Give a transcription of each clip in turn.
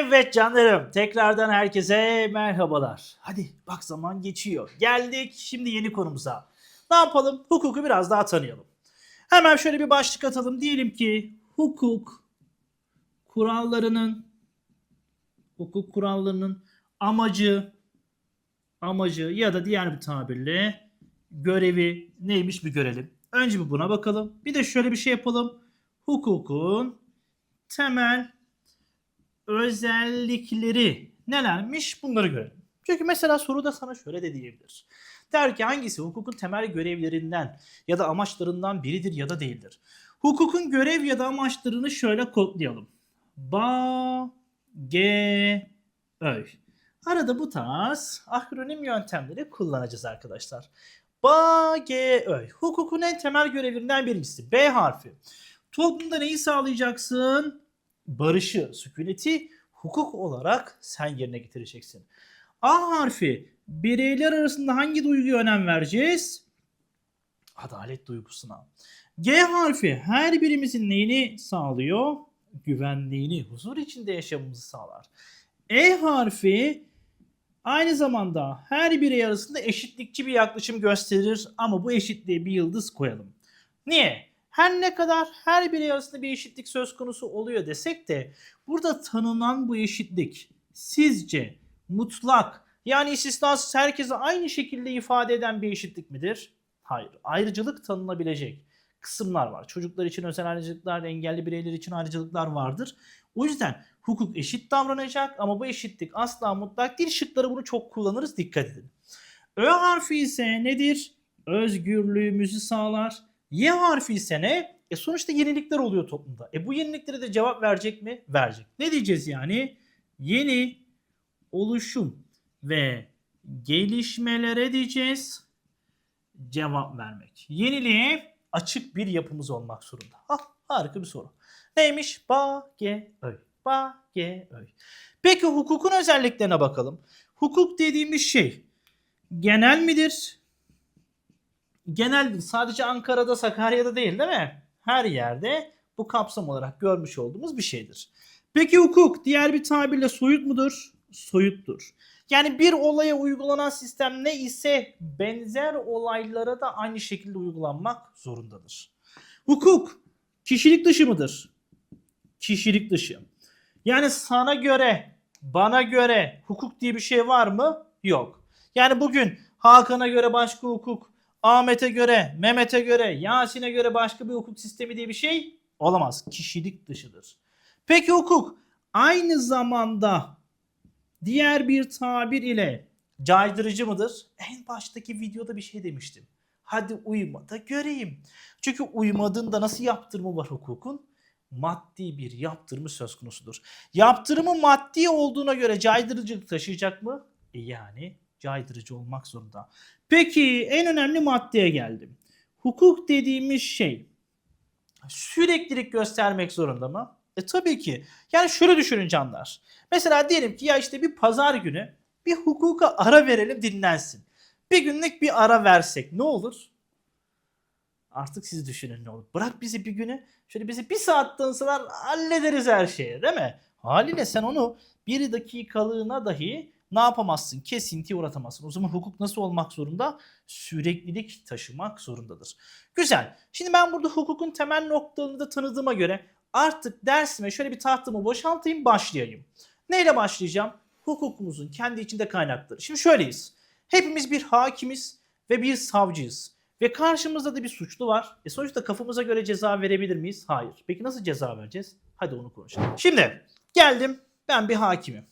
Evet canlarım tekrardan herkese merhabalar. Hadi bak zaman geçiyor. Geldik şimdi yeni konumuza. Ne yapalım? Hukuku biraz daha tanıyalım. Hemen şöyle bir başlık atalım. Diyelim ki hukuk kurallarının hukuk kurallarının amacı amacı ya da diğer bir tabirle görevi neymiş bir görelim. Önce bir buna bakalım. Bir de şöyle bir şey yapalım. Hukukun temel özellikleri nelermiş bunları görelim. Çünkü mesela soruda sana şöyle de diyebilir. Der ki hangisi hukukun temel görevlerinden ya da amaçlarından biridir ya da değildir. Hukukun görev ya da amaçlarını şöyle kodlayalım. Ba, ge, öy. Arada bu tarz akronim yöntemleri kullanacağız arkadaşlar. Ba, ge, öy. Hukukun en temel görevlerinden birincisi. B harfi. Toplumda neyi sağlayacaksın? Barışı, sükuneti hukuk olarak sen yerine getireceksin. A harfi bireyler arasında hangi duyguya önem vereceğiz? Adalet duygusuna. G harfi her birimizin neyini sağlıyor? Güvenliğini, huzur içinde yaşamımızı sağlar. E harfi aynı zamanda her birey arasında eşitlikçi bir yaklaşım gösterir ama bu eşitliğe bir yıldız koyalım. Niye? Her ne kadar her birey arasında bir eşitlik söz konusu oluyor desek de burada tanınan bu eşitlik sizce mutlak yani istisnasız herkese aynı şekilde ifade eden bir eşitlik midir? Hayır. Ayrıcalık tanınabilecek kısımlar var. Çocuklar için özel ayrıcalıklar, engelli bireyler için ayrıcalıklar vardır. O yüzden hukuk eşit davranacak ama bu eşitlik asla mutlak değil. Şıkları bunu çok kullanırız. Dikkat edin. Ö harfi ise nedir? Özgürlüğümüzü sağlar. Y harfi ise ne? E sonuçta yenilikler oluyor toplumda. E bu yeniliklere de cevap verecek mi? Verecek. Ne diyeceğiz yani? Yeni oluşum ve gelişmelere diyeceğiz cevap vermek. Yeniliğe açık bir yapımız olmak zorunda. Ah harika bir soru. Neymiş? Ba, ge, öy. Ba, ge, öy. Peki hukukun özelliklerine bakalım. Hukuk dediğimiz şey genel midir? Genel sadece Ankara'da Sakarya'da değil değil mi? Her yerde bu kapsam olarak görmüş olduğumuz bir şeydir. Peki hukuk diğer bir tabirle soyut mudur? Soyuttur. Yani bir olaya uygulanan sistem ne ise benzer olaylara da aynı şekilde uygulanmak zorundadır. Hukuk kişilik dışı mıdır? Kişilik dışı. Yani sana göre, bana göre hukuk diye bir şey var mı? Yok. Yani bugün Hakan'a göre başka hukuk, Ahmet'e göre, Mehmet'e göre, Yasin'e göre başka bir hukuk sistemi diye bir şey olamaz. Kişilik dışıdır. Peki hukuk aynı zamanda diğer bir tabir ile caydırıcı mıdır? En baştaki videoda bir şey demiştim. Hadi uyma da göreyim. Çünkü uymadığında nasıl yaptırımı var hukukun? Maddi bir yaptırımı söz konusudur. Yaptırımı maddi olduğuna göre caydırıcılık taşıyacak mı? E yani caydırıcı olmak zorunda. Peki en önemli maddeye geldim. Hukuk dediğimiz şey süreklilik göstermek zorunda mı? E tabii ki. Yani şöyle düşünün canlar. Mesela diyelim ki ya işte bir pazar günü bir hukuka ara verelim dinlensin. Bir günlük bir ara versek ne olur? Artık siz düşünün ne olur. Bırak bizi bir güne şöyle bizi bir saat tanısalar hallederiz her şeyi değil mi? Haliyle sen onu bir dakikalığına dahi ne yapamazsın? Kesintiye uğratamazsın. O zaman hukuk nasıl olmak zorunda? Süreklilik taşımak zorundadır. Güzel. Şimdi ben burada hukukun temel noktalarını da tanıdığıma göre artık dersime şöyle bir tahtımı boşaltayım başlayayım. Neyle başlayacağım? Hukukumuzun kendi içinde kaynakları. Şimdi şöyleyiz. Hepimiz bir hakimiz ve bir savcıyız. Ve karşımızda da bir suçlu var. E sonuçta kafamıza göre ceza verebilir miyiz? Hayır. Peki nasıl ceza vereceğiz? Hadi onu konuşalım. Şimdi geldim ben bir hakimim.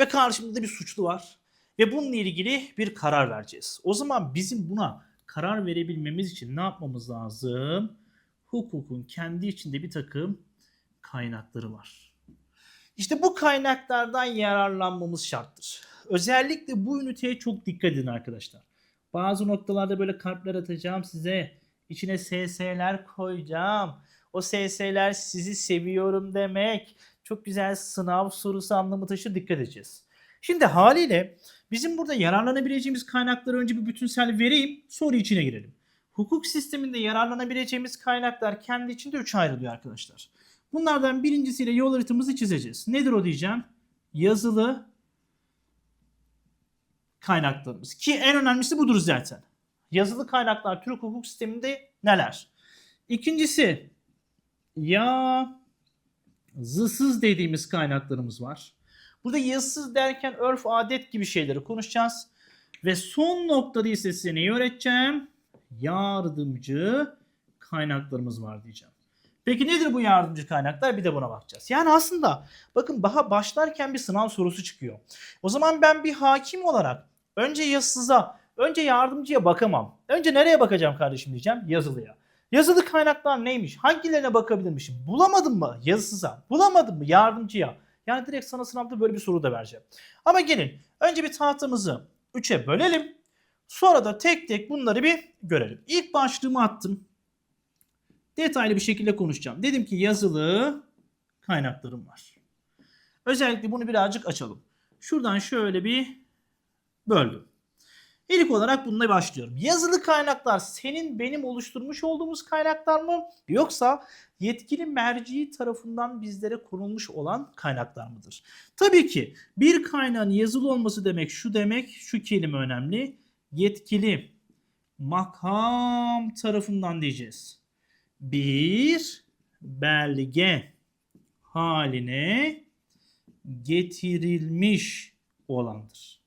Ve karşımda da bir suçlu var. Ve bununla ilgili bir karar vereceğiz. O zaman bizim buna karar verebilmemiz için ne yapmamız lazım? Hukukun kendi içinde bir takım kaynakları var. İşte bu kaynaklardan yararlanmamız şarttır. Özellikle bu üniteye çok dikkat edin arkadaşlar. Bazı noktalarda böyle kalpler atacağım size. İçine SS'ler koyacağım. O SS'ler sizi seviyorum demek. Çok güzel sınav sorusu anlamı taşır dikkat edeceğiz. Şimdi haliyle bizim burada yararlanabileceğimiz kaynakları önce bir bütünsel vereyim sonra içine girelim. Hukuk sisteminde yararlanabileceğimiz kaynaklar kendi içinde üçe ayrılıyor arkadaşlar. Bunlardan birincisiyle yol haritamızı çizeceğiz. Nedir o diyeceğim? yazılı kaynaklarımız. Ki en önemlisi budur zaten. Yazılı kaynaklar Türk hukuk sisteminde neler? İkincisi yazısız dediğimiz kaynaklarımız var. Burada yazısız derken örf adet gibi şeyleri konuşacağız. Ve son noktada ise size neyi öğreteceğim? Yardımcı kaynaklarımız var diyeceğim. Peki nedir bu yardımcı kaynaklar? Bir de buna bakacağız. Yani aslında bakın daha başlarken bir sınav sorusu çıkıyor. O zaman ben bir hakim olarak önce yazısıza, önce yardımcıya bakamam. Önce nereye bakacağım kardeşim diyeceğim? Yazılıya. Yazılı kaynaklar neymiş? Hangilerine bakabilirmişim? Bulamadım mı yazısıza? Bulamadım mı yardımcıya? Yani direkt sana sınavda böyle bir soru da vereceğim. Ama gelin önce bir tahtamızı 3'e bölelim. Sonra da tek tek bunları bir görelim. İlk başlığımı attım. Detaylı bir şekilde konuşacağım. Dedim ki yazılı kaynaklarım var. Özellikle bunu birazcık açalım. Şuradan şöyle bir böldüm. İlk olarak bununla başlıyorum. Yazılı kaynaklar senin benim oluşturmuş olduğumuz kaynaklar mı? Yoksa yetkili merci tarafından bizlere konulmuş olan kaynaklar mıdır? Tabii ki bir kaynağın yazılı olması demek şu demek, şu kelime önemli. Yetkili makam tarafından diyeceğiz. Bir belge haline getirilmiş olandır.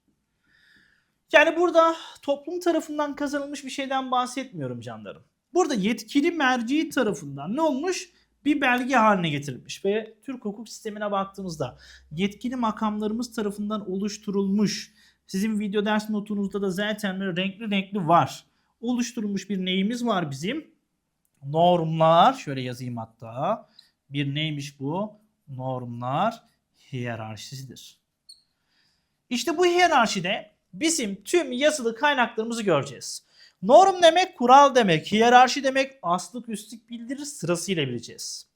Yani burada toplum tarafından kazanılmış bir şeyden bahsetmiyorum canlarım. Burada yetkili merci tarafından ne olmuş? Bir belge haline getirilmiş ve Türk hukuk sistemine baktığımızda yetkili makamlarımız tarafından oluşturulmuş. Sizin video ders notunuzda da zaten renkli renkli var. Oluşturulmuş bir neyimiz var bizim? Normlar. Şöyle yazayım hatta. Bir neymiş bu? Normlar hiyerarşisidir. İşte bu hiyerarşide bizim tüm yazılı kaynaklarımızı göreceğiz. Norm demek kural demek, hiyerarşi demek aslık üstlük bildirir sırasıyla bileceğiz.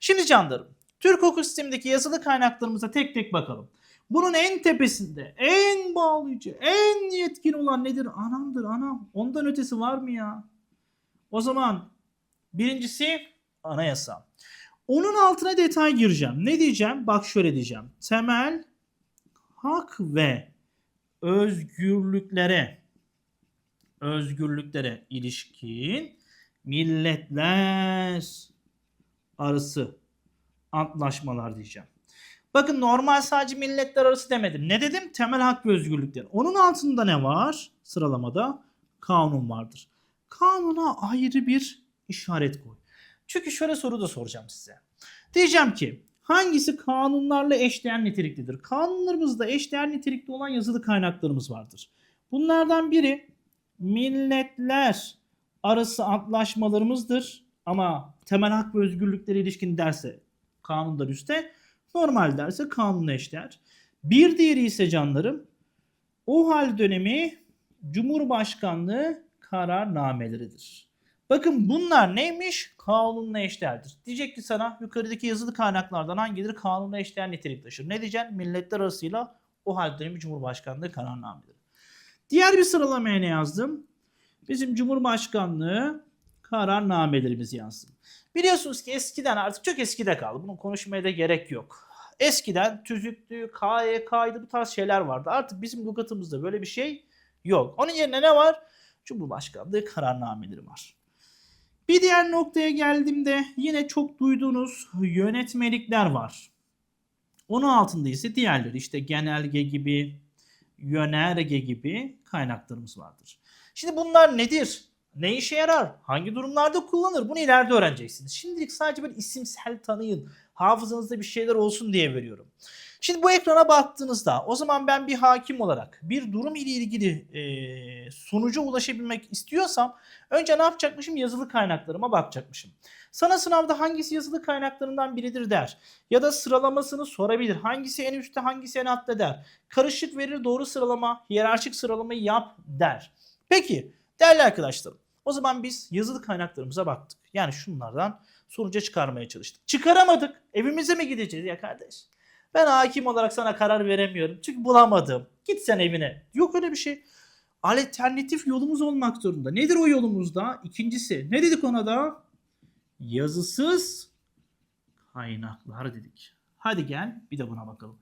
Şimdi canlarım, Türk hukuk sistemindeki yazılı kaynaklarımıza tek tek bakalım. Bunun en tepesinde, en bağlayıcı, en yetkin olan nedir? Anamdır anam. Ondan ötesi var mı ya? O zaman birincisi anayasa. Onun altına detay gireceğim. Ne diyeceğim? Bak şöyle diyeceğim. Temel hak ve özgürlüklere özgürlüklere ilişkin milletler arası antlaşmalar diyeceğim. Bakın normal sadece milletler arası demedim. Ne dedim? Temel hak ve özgürlükler. Onun altında ne var? Sıralamada kanun vardır. Kanuna ayrı bir işaret koy. Çünkü şöyle soru da soracağım size. Diyeceğim ki hangisi kanunlarla eşdeğer niteliklidir? Kanunlarımızda eşdeğer nitelikli olan yazılı kaynaklarımız vardır. Bunlardan biri milletler arası antlaşmalarımızdır. Ama temel hak ve özgürlüklere ilişkin derse kanunlar üstte, normal derse kanunla eşdeğer. Bir diğeri ise canlarım o hal dönemi Cumhurbaşkanlığı kararnameleridir. Bakın bunlar neymiş? Kanunla eşdeğerdir. Diyecek ki sana yukarıdaki yazılı kaynaklardan hangileri kanunla eşdeğer nitelik taşır? Ne diyeceksin? Milletler arasıyla o hal dönemi Cumhurbaşkanlığı kararnameleri. Diğer bir sıralamaya ne yazdım? Bizim Cumhurbaşkanlığı kararnamelerimizi yazdım. Biliyorsunuz ki eskiden artık çok eskide kaldı. Bunu konuşmaya da gerek yok. Eskiden tüzüktü, KYK'ydı bu tarz şeyler vardı. Artık bizim lügatımızda böyle bir şey yok. Onun yerine ne var? Cumhurbaşkanlığı kararnameleri var. Bir diğer noktaya geldiğimde yine çok duyduğunuz yönetmelikler var. Onun altında ise diğerleri işte genelge gibi, yönerge gibi kaynaklarımız vardır. Şimdi bunlar nedir? Ne işe yarar? Hangi durumlarda kullanılır? Bunu ileride öğreneceksiniz. Şimdilik sadece böyle isimsel tanıyın. Hafızanızda bir şeyler olsun diye veriyorum. Şimdi bu ekrana baktığınızda o zaman ben bir hakim olarak bir durum ile ilgili e, sonuca ulaşabilmek istiyorsam önce ne yapacakmışım? Yazılı kaynaklarıma bakacakmışım. Sana sınavda hangisi yazılı kaynaklarından biridir der. Ya da sıralamasını sorabilir. Hangisi en üstte hangisi en altta der. Karışık verir doğru sıralama, hiyerarşik sıralamayı yap der. Peki değerli arkadaşlarım o zaman biz yazılı kaynaklarımıza baktık. Yani şunlardan sonuca çıkarmaya çalıştık. Çıkaramadık. Evimize mi gideceğiz ya kardeş? Ben hakim olarak sana karar veremiyorum. Çünkü bulamadım. Git sen evine. Yok öyle bir şey. Alternatif yolumuz olmak zorunda. Nedir o yolumuzda? İkincisi ne dedik ona da? Yazısız kaynaklar dedik. Hadi gel bir de buna bakalım.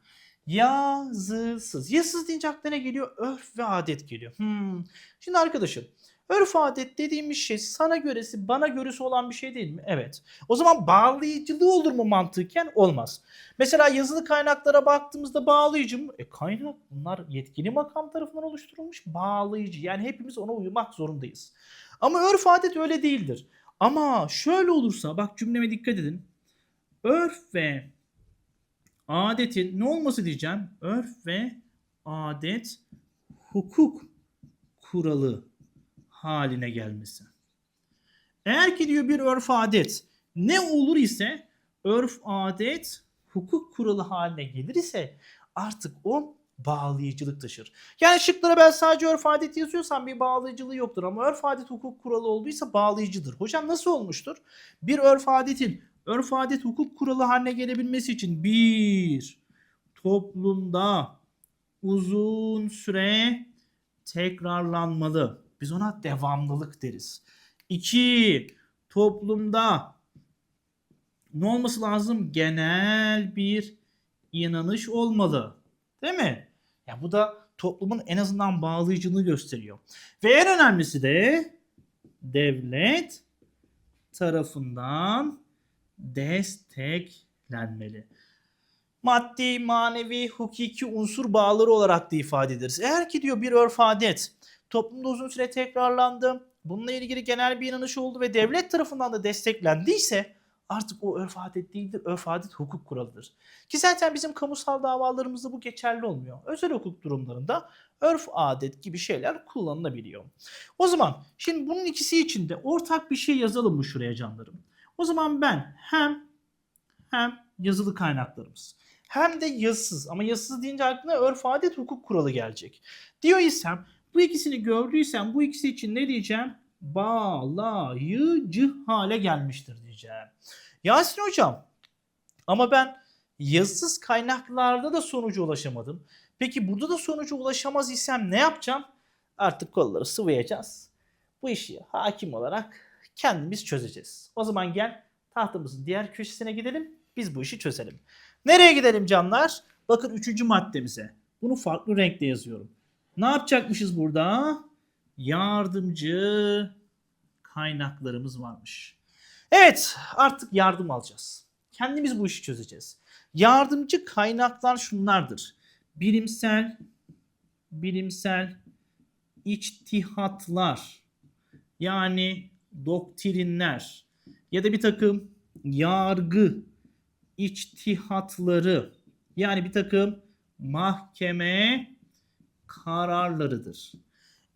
Yazısız. Yazısız deyince aklına geliyor? Örf ve adet geliyor. Hmm. Şimdi arkadaşım örf adet dediğimiz şey sana göresi bana göresi olan bir şey değil mi? Evet. O zaman bağlayıcılığı olur mu mantıken? Olmaz. Mesela yazılı kaynaklara baktığımızda bağlayıcı mı? E kaynak bunlar yetkili makam tarafından oluşturulmuş bağlayıcı. Yani hepimiz ona uymak zorundayız. Ama örf adet öyle değildir. Ama şöyle olursa bak cümleme dikkat edin. Örf ve adetin ne olması diyeceğim? Örf ve adet hukuk kuralı haline gelmesi. Eğer ki diyor bir örf adet ne olur ise örf adet hukuk kuralı haline gelir ise artık o bağlayıcılık taşır. Yani şıklara ben sadece örf adet yazıyorsam bir bağlayıcılığı yoktur ama örf adet hukuk kuralı olduysa bağlayıcıdır. Hocam nasıl olmuştur? Bir örf adetin örf adet hukuk kuralı haline gelebilmesi için bir toplumda uzun süre tekrarlanmalı. Biz ona devamlılık deriz. İki toplumda ne olması lazım? Genel bir inanış olmalı. Değil mi? Ya bu da toplumun en azından bağlayıcılığını gösteriyor. Ve en önemlisi de devlet tarafından desteklenmeli. Maddi, manevi, hukuki unsur bağları olarak da ifade ederiz. Eğer ki diyor bir örf adet toplumda uzun süre tekrarlandı, bununla ilgili genel bir inanış oldu ve devlet tarafından da desteklendiyse artık o örf adet değildir, örf adet hukuk kuralıdır. Ki zaten bizim kamusal davalarımızda bu geçerli olmuyor. Özel hukuk durumlarında örf adet gibi şeyler kullanılabiliyor. O zaman şimdi bunun ikisi için de ortak bir şey yazalım mı şuraya canlarım? O zaman ben hem hem yazılı kaynaklarımız hem de yazısız ama yazısız deyince aklına örf adet hukuk kuralı gelecek. Diyor isem bu ikisini gördüysem bu ikisi için ne diyeceğim? Bağlayıcı hale gelmiştir diyeceğim. Yasin hocam ama ben yazısız kaynaklarda da sonuca ulaşamadım. Peki burada da sonuca ulaşamaz isem ne yapacağım? Artık kolları sıvayacağız. Bu işi hakim olarak kendimiz çözeceğiz. O zaman gel tahtamızın diğer köşesine gidelim. Biz bu işi çözelim. Nereye gidelim canlar? Bakın üçüncü maddemize. Bunu farklı renkle yazıyorum. Ne yapacakmışız burada? Yardımcı kaynaklarımız varmış. Evet artık yardım alacağız. Kendimiz bu işi çözeceğiz. Yardımcı kaynaklar şunlardır. Bilimsel, bilimsel içtihatlar yani doktrinler ya da bir takım yargı içtihatları yani bir takım mahkeme kararlarıdır.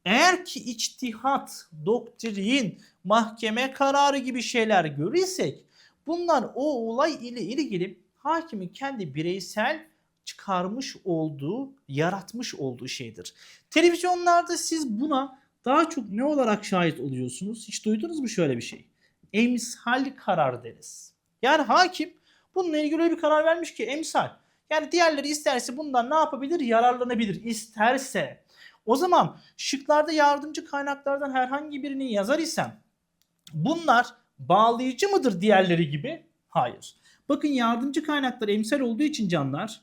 Eğer ki içtihat, doktrin, mahkeme kararı gibi şeyler görürsek bunlar o olay ile ilgili hakimin kendi bireysel çıkarmış olduğu, yaratmış olduğu şeydir. Televizyonlarda siz buna daha çok ne olarak şahit oluyorsunuz? Hiç duydunuz mu şöyle bir şey? Emsal karar deriz. Yani hakim bununla ilgili bir karar vermiş ki emsal. Yani diğerleri isterse bundan ne yapabilir? Yararlanabilir. İsterse. O zaman şıklarda yardımcı kaynaklardan herhangi birini yazar isem bunlar bağlayıcı mıdır diğerleri gibi? Hayır. Bakın yardımcı kaynaklar emsal olduğu için canlar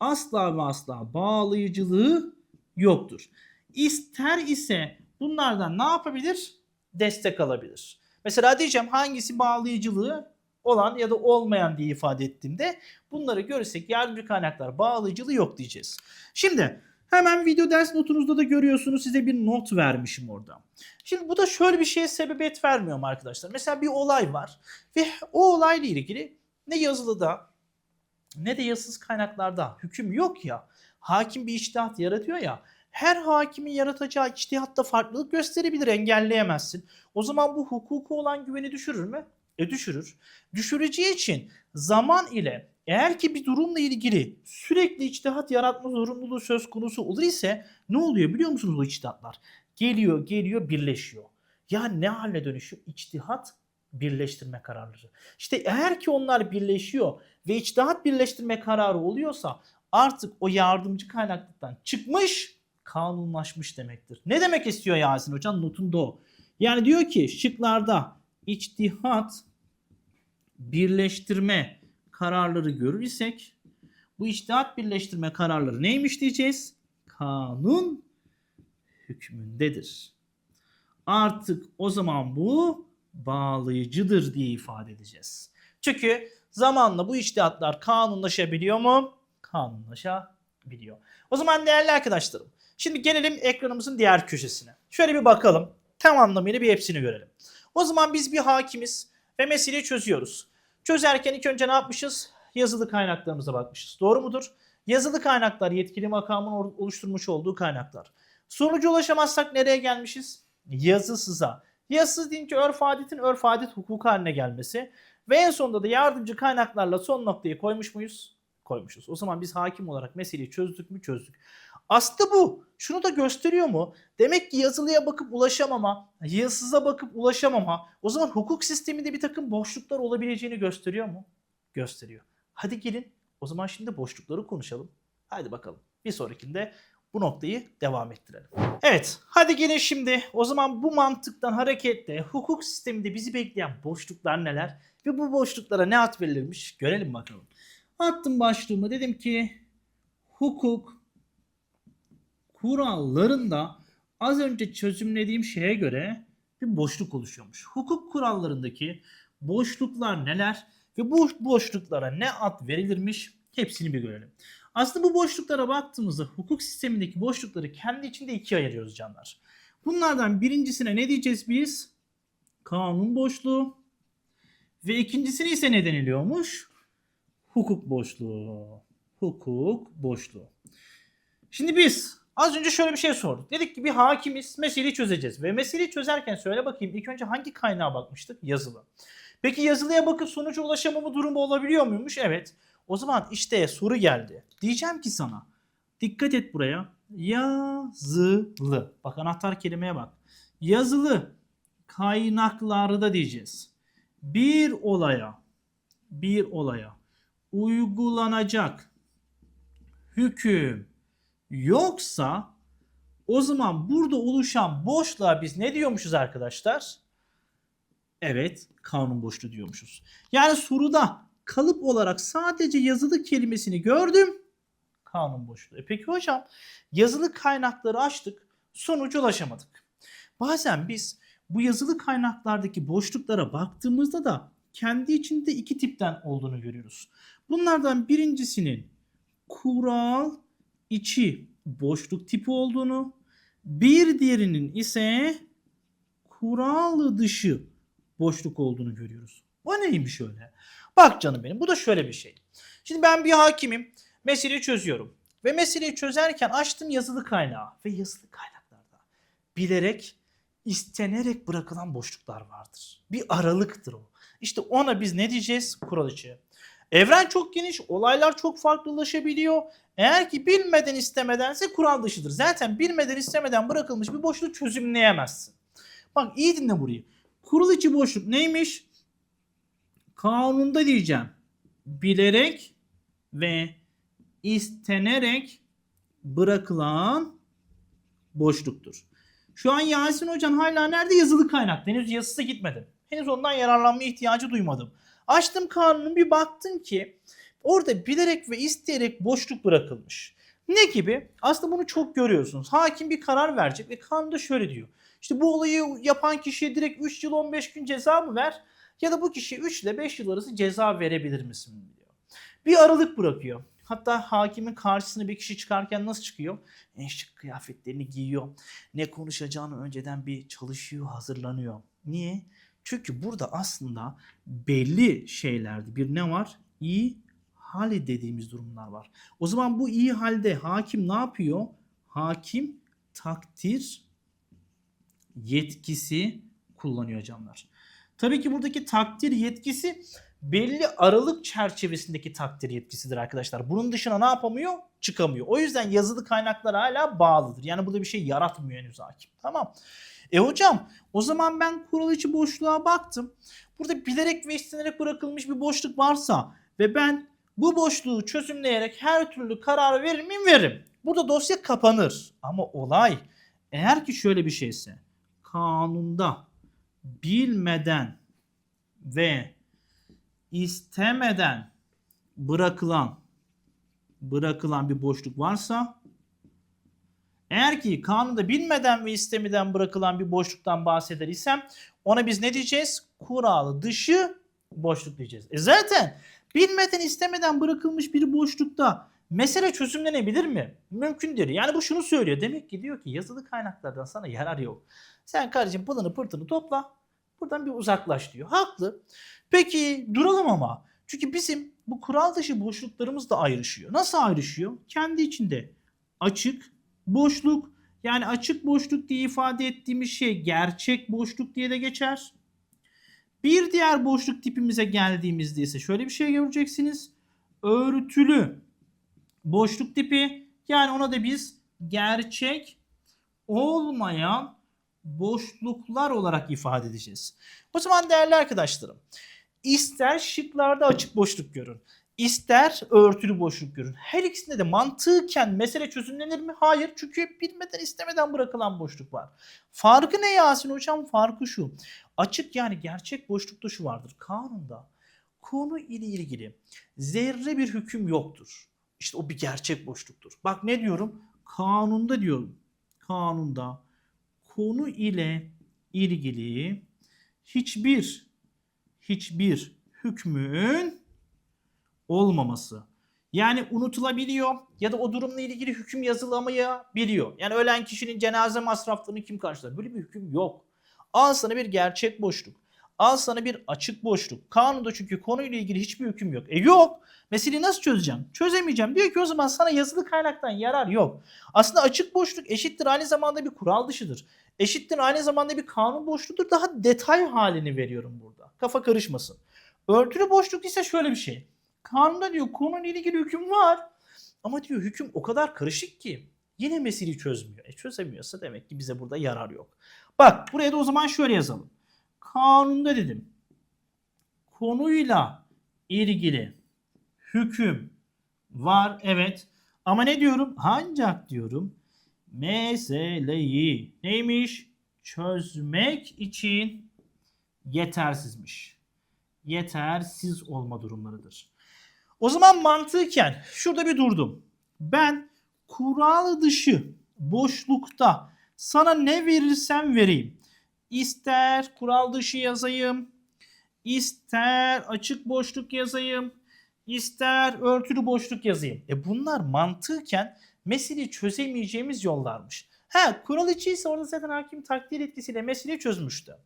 asla ve asla bağlayıcılığı yoktur. İster ise bunlardan ne yapabilir? Destek alabilir. Mesela diyeceğim hangisi bağlayıcılığı olan ya da olmayan diye ifade ettiğimde bunları görürsek yardımcı kaynaklar bağlayıcılığı yok diyeceğiz. Şimdi hemen video ders notunuzda da görüyorsunuz size bir not vermişim orada. Şimdi bu da şöyle bir şeye sebebiyet vermiyor mu arkadaşlar? Mesela bir olay var ve o olayla ilgili ne yazılıda ne de yazısız kaynaklarda hüküm yok ya. Hakim bir içtihat yaratıyor ya. Her hakimin yaratacağı içtihatta farklılık gösterebilir, engelleyemezsin. O zaman bu hukuku olan güveni düşürür mü? E düşürür. Düşüreceği için zaman ile eğer ki bir durumla ilgili sürekli içtihat yaratma zorunluluğu söz konusu olur ise ne oluyor biliyor musunuz o içtihatlar? Geliyor, geliyor, birleşiyor. Ya ne hale dönüşüyor? İçtihat birleştirme kararları. İşte eğer ki onlar birleşiyor ve içtihat birleştirme kararı oluyorsa artık o yardımcı kaynaklıktan çıkmış, kanunlaşmış demektir. Ne demek istiyor Yasin Hocam? Notunda o. Yani diyor ki şıklarda içtihat birleştirme kararları görür isek Bu içtihat birleştirme kararları neymiş diyeceğiz? Kanun hükmündedir. Artık o zaman bu bağlayıcıdır diye ifade edeceğiz. Çünkü zamanla bu içtihatlar kanunlaşabiliyor mu? Kanunlaşabiliyor. O zaman değerli arkadaşlarım, şimdi gelelim ekranımızın diğer köşesine. Şöyle bir bakalım. Tam anlamıyla bir hepsini görelim. O zaman biz bir hakimiz ve meseleyi çözüyoruz. Çözerken ilk önce ne yapmışız? Yazılı kaynaklarımıza bakmışız. Doğru mudur? Yazılı kaynaklar yetkili makamın oluşturmuş olduğu kaynaklar. Sonuca ulaşamazsak nereye gelmişiz? Yazısıza. Yazısız deyince örf adetin örf adet hukuk haline gelmesi. Ve en sonunda da yardımcı kaynaklarla son noktayı koymuş muyuz? Koymuşuz. O zaman biz hakim olarak meseleyi çözdük mü? Çözdük. Aslında bu. Şunu da gösteriyor mu? Demek ki yazılıya bakıp ulaşamama, yazısıza bakıp ulaşamama o zaman hukuk sisteminde bir takım boşluklar olabileceğini gösteriyor mu? Gösteriyor. Hadi gelin o zaman şimdi boşlukları konuşalım. Hadi bakalım. Bir sonrakinde bu noktayı devam ettirelim. Evet, hadi gelin şimdi o zaman bu mantıktan hareketle hukuk sisteminde bizi bekleyen boşluklar neler ve bu boşluklara ne ad verilirmiş görelim bakalım. Attım başlığımı dedim ki hukuk kurallarında az önce çözümlediğim şeye göre bir boşluk oluşuyormuş. Hukuk kurallarındaki boşluklar neler ve bu boşluklara ne ad verilirmiş hepsini bir görelim. Aslında bu boşluklara baktığımızda hukuk sistemindeki boşlukları kendi içinde ikiye ayırıyoruz canlar. Bunlardan birincisine ne diyeceğiz biz? Kanun boşluğu. Ve ikincisini ise ne deniliyormuş? Hukuk boşluğu. Hukuk boşluğu. Şimdi biz az önce şöyle bir şey sorduk. Dedik ki bir hakimiz meseleyi çözeceğiz. Ve meseleyi çözerken söyle bakayım ilk önce hangi kaynağa bakmıştık? Yazılı. Peki yazılıya bakıp sonuca ulaşamama durumu olabiliyor muymuş? Evet. O zaman işte soru geldi. Diyeceğim ki sana dikkat et buraya. Yazılı. Bak anahtar kelimeye bak. Yazılı kaynaklarda diyeceğiz. Bir olaya bir olaya uygulanacak hüküm yoksa o zaman burada oluşan boşluğa biz ne diyormuşuz arkadaşlar? Evet, kanun boşluğu diyormuşuz. Yani soruda kalıp olarak sadece yazılı kelimesini gördüm. Kanun boşluğu. E peki hocam yazılı kaynakları açtık. Sonuca ulaşamadık. Bazen biz bu yazılı kaynaklardaki boşluklara baktığımızda da kendi içinde iki tipten olduğunu görüyoruz. Bunlardan birincisinin kural içi boşluk tipi olduğunu, bir diğerinin ise kural dışı boşluk olduğunu görüyoruz. O neymiş öyle? Bak canım benim bu da şöyle bir şey. Şimdi ben bir hakimim. Meseleyi çözüyorum. Ve meseleyi çözerken açtım yazılı kaynağı. Ve yazılı kaynaklarda bilerek, istenerek bırakılan boşluklar vardır. Bir aralıktır o. İşte ona biz ne diyeceğiz? Kural içi. Evren çok geniş, olaylar çok farklılaşabiliyor. Eğer ki bilmeden istemedense kural dışıdır. Zaten bilmeden istemeden bırakılmış bir boşluğu çözümleyemezsin. Bak iyi dinle burayı. Kural içi boşluk neymiş? Kanunda diyeceğim. Bilerek ve istenerek bırakılan boşluktur. Şu an Yasin Hocam hala nerede? Yazılı kaynak. Henüz yazısı gitmedi. Henüz ondan yararlanma ihtiyacı duymadım. Açtım kanunu bir baktım ki orada bilerek ve isteyerek boşluk bırakılmış. Ne gibi? Aslında bunu çok görüyorsunuz. Hakim bir karar verecek ve kanunda şöyle diyor. İşte bu olayı yapan kişiye direkt 3 yıl 15 gün ceza mı ver? Ya da bu kişiye 3 ile 5 yıl arası ceza verebilir misin diyor. Bir aralık bırakıyor. Hatta hakimin karşısına bir kişi çıkarken nasıl çıkıyor? En şık kıyafetlerini giyiyor. Ne konuşacağını önceden bir çalışıyor, hazırlanıyor. Niye? Çünkü burada aslında belli şeylerde bir ne var? İyi hali dediğimiz durumlar var. O zaman bu iyi halde hakim ne yapıyor? Hakim takdir yetkisi kullanıyor canlar. Tabii ki buradaki takdir yetkisi belli aralık çerçevesindeki takdir yetkisidir arkadaşlar. Bunun dışına ne yapamıyor? Çıkamıyor. O yüzden yazılı kaynaklar hala bağlıdır. Yani burada bir şey yaratmıyor henüz hakim. Tamam. E hocam o zaman ben kural içi boşluğa baktım. Burada bilerek ve istenerek bırakılmış bir boşluk varsa ve ben bu boşluğu çözümleyerek her türlü kararı verir miyim? Veririm. Burada dosya kapanır. Ama olay eğer ki şöyle bir şeyse kanunda bilmeden ve istemeden bırakılan bırakılan bir boşluk varsa eğer ki kanunda bilmeden ve istemeden bırakılan bir boşluktan bahseder isem ona biz ne diyeceğiz? Kural dışı boşluk diyeceğiz. E zaten bilmeden istemeden bırakılmış bir boşlukta mesele çözümlenebilir mi? Mümkün değil. Yani bu şunu söylüyor. Demek ki diyor ki yazılı kaynaklardan sana yarar yok. Sen kardeşim pılını pırtını topla. Buradan bir uzaklaş diyor. Haklı. Peki duralım ama. Çünkü bizim bu kural dışı boşluklarımız da ayrışıyor. Nasıl ayrışıyor? Kendi içinde açık, boşluk yani açık boşluk diye ifade ettiğimiz şey gerçek boşluk diye de geçer. Bir diğer boşluk tipimize geldiğimizde ise şöyle bir şey göreceksiniz. Örtülü boşluk tipi yani ona da biz gerçek olmayan boşluklar olarak ifade edeceğiz. O zaman değerli arkadaşlarım ister şıklarda açık boşluk görün ister örtülü boşluk görün. Her ikisinde de mantıken mesele çözümlenir mi? Hayır. Çünkü bilmeden istemeden bırakılan boşluk var. Farkı ne Yasin hocam? Farkı şu. Açık yani gerçek boşlukta şu vardır. Kanunda konu ile ilgili zerre bir hüküm yoktur. İşte o bir gerçek boşluktur. Bak ne diyorum? Kanunda diyorum. Kanunda konu ile ilgili hiçbir hiçbir hükmün olmaması. Yani unutulabiliyor ya da o durumla ilgili hüküm yazılamayabiliyor. Yani ölen kişinin cenaze masraflarını kim karşılar? Böyle bir hüküm yok. Al sana bir gerçek boşluk. Al sana bir açık boşluk. Kanunda çünkü konuyla ilgili hiçbir hüküm yok. E yok. Meseleyi nasıl çözeceğim? Çözemeyeceğim. Diyor ki o zaman sana yazılı kaynaktan yarar yok. Aslında açık boşluk eşittir aynı zamanda bir kural dışıdır. Eşittir aynı zamanda bir kanun boşluğudur. Daha detay halini veriyorum burada. Kafa karışmasın. Örtülü boşluk ise şöyle bir şey. Kanunda diyor konuyla ilgili hüküm var. Ama diyor hüküm o kadar karışık ki yine meseleyi çözmüyor. E çözemiyorsa demek ki bize burada yarar yok. Bak buraya da o zaman şöyle yazalım. Kanunda dedim. Konuyla ilgili hüküm var evet. Ama ne diyorum? Ancak diyorum meseleyi neymiş? Çözmek için yetersizmiş. Yetersiz olma durumlarıdır. O zaman mantıken şurada bir durdum. Ben kural dışı boşlukta sana ne verirsem vereyim. İster kural dışı yazayım, ister açık boşluk yazayım, ister örtülü boşluk yazayım. E bunlar mantıken meseleyi çözemeyeceğimiz yollarmış. Ha kural içi ise orada zaten hakim takdir etkisiyle meseleyi çözmüştü.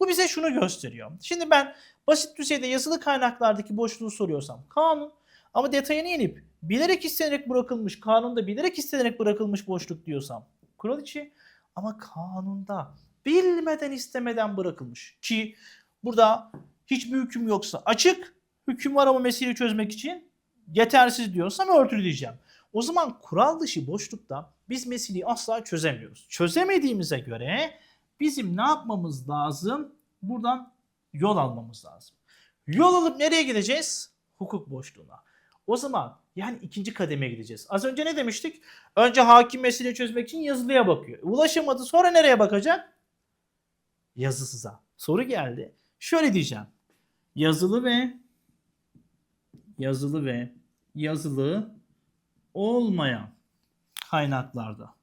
Bu bize şunu gösteriyor. Şimdi ben basit düzeyde yazılı kaynaklardaki boşluğu soruyorsam kanun ama detayına inip bilerek istenerek bırakılmış, kanunda bilerek istenerek bırakılmış boşluk diyorsam kural içi ama kanunda bilmeden istemeden bırakılmış ki burada hiçbir hüküm yoksa açık hüküm var ama meseleyi çözmek için yetersiz diyorsam örtülü diyeceğim. O zaman kural dışı boşlukta biz meseleyi asla çözemiyoruz. Çözemediğimize göre bizim ne yapmamız lazım? Buradan yol almamız lazım. Yol alıp nereye gideceğiz? Hukuk boşluğuna. O zaman yani ikinci kademeye gideceğiz. Az önce ne demiştik? Önce hakim meseleyi çözmek için yazılıya bakıyor. Ulaşamadı sonra nereye bakacak? Yazısıza. Soru geldi. Şöyle diyeceğim. Yazılı ve yazılı ve yazılı olmayan kaynaklarda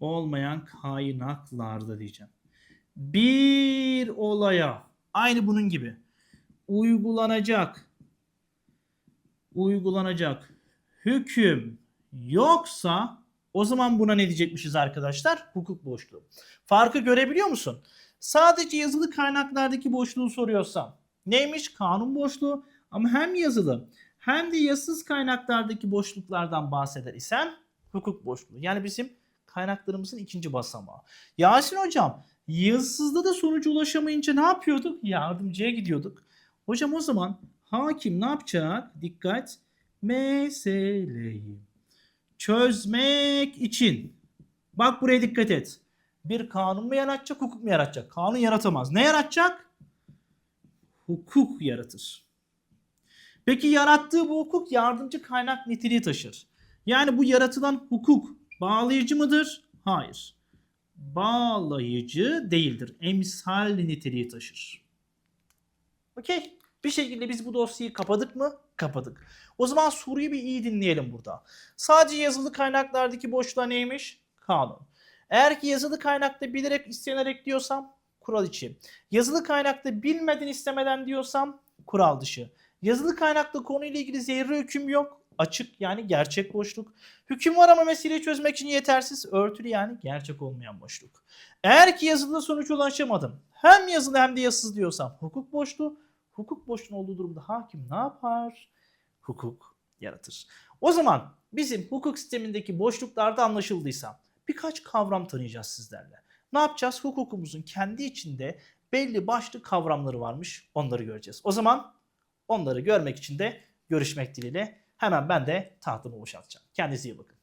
olmayan kaynaklarda diyeceğim. Bir olaya aynı bunun gibi uygulanacak uygulanacak hüküm yoksa o zaman buna ne diyecekmişiz arkadaşlar? Hukuk boşluğu. Farkı görebiliyor musun? Sadece yazılı kaynaklardaki boşluğu soruyorsam neymiş? Kanun boşluğu ama hem yazılı hem de yazısız kaynaklardaki boşluklardan bahseder isem hukuk boşluğu. Yani bizim kaynaklarımızın ikinci basamağı. Yasin hocam yazısızda da sonuca ulaşamayınca ne yapıyorduk? Yardımcıya gidiyorduk. Hocam o zaman hakim ne yapacak? Dikkat. Meseleyi çözmek için bak buraya dikkat et. Bir kanun mu yaratacak, hukuk mu yaratacak? Kanun yaratamaz. Ne yaratacak? Hukuk yaratır. Peki yarattığı bu hukuk yardımcı kaynak niteliği taşır. Yani bu yaratılan hukuk bağlayıcı mıdır? Hayır. Bağlayıcı değildir. Emsal niteliği taşır. Okey. Bir şekilde biz bu dosyayı kapadık mı? Kapadık. O zaman soruyu bir iyi dinleyelim burada. Sadece yazılı kaynaklardaki boşluğa neymiş? Kanun. Eğer ki yazılı kaynakta bilerek istenerek diyorsam kural içi. Yazılı kaynakta bilmeden istemeden diyorsam kural dışı. Yazılı kaynakta konuyla ilgili zerre hüküm yok. Açık yani gerçek boşluk. Hüküm var ama meseleyi çözmek için yetersiz. Örtülü yani gerçek olmayan boşluk. Eğer ki yazılı sonuç ulaşamadım. Hem yazılı hem de yazısız diyorsam hukuk boşluğu. Hukuk boşluğu olduğu durumda hakim ne yapar? Hukuk yaratır. O zaman bizim hukuk sistemindeki boşluklarda anlaşıldıysa birkaç kavram tanıyacağız sizlerle. Ne yapacağız? Hukukumuzun kendi içinde belli başlı kavramları varmış. Onları göreceğiz. O zaman onları görmek için de görüşmek dileğiyle hemen ben de tahtımı boşaltacağım. Kendinize iyi bakın.